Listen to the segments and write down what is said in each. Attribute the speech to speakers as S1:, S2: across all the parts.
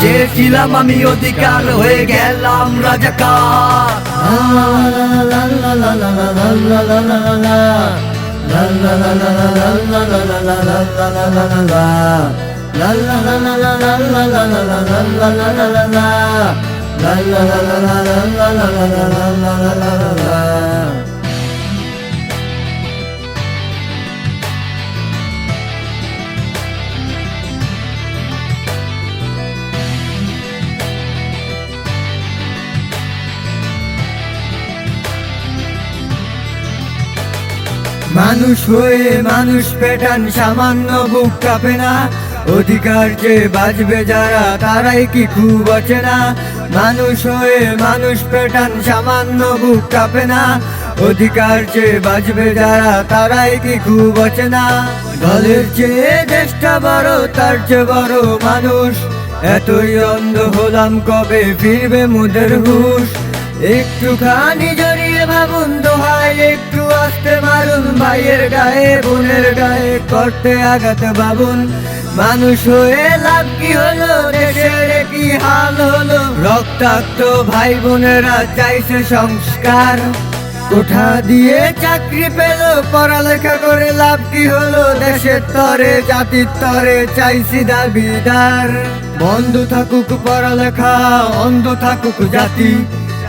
S1: চেয়েছিলাম আমি অধিকার হয়ে গেলাম রাজাকার la la la la la
S2: মানুষ হয়ে মানুষ পেটান, সামান্য বুক কাঁপে না। অধিকার যে বাজবে যারা, তারাই কি খুব আছে না মানুষ হয়ে মানুষ পেটান, সামান্য বুক কাঁপে না। অধিকার যে বাজবে যারা, তারাই কি খুব আছে না দলের চেয়ে দেশটা বড়, তার চেয়ে বড় মানুষ। এতই অন্ধ হলাম কবে, ফিরবে মুদের হুশ। একটুখানি জড়িয়ে ভাবুন দোহাই একটু আসতে মারুন, ভাইয়ের গায়ে, বোনের গায়ে করতে আঘাত ভাবুন মানুষ হয়ে লাভ কি হলো, দেশের কি হাল হলো? রক্তাক্ত ভাই বোনেরা চাইছে সংস্কার। কোঠা দিয়ে চাকরি পেল, পড়ালেখা করে লাভ কি হলো? দেশের তরে, জাতির তরে চাইছি দাবিদার। বন্ধ থাকুক পড়ালেখা, অন্ধ থাকুক জাতি।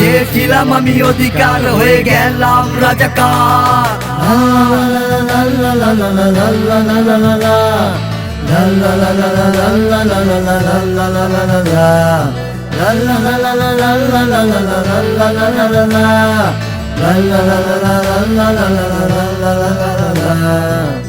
S1: চেয়েছিলাম আমি অধিকার হয়ে গেলাম রাজাকার
S2: la la la la la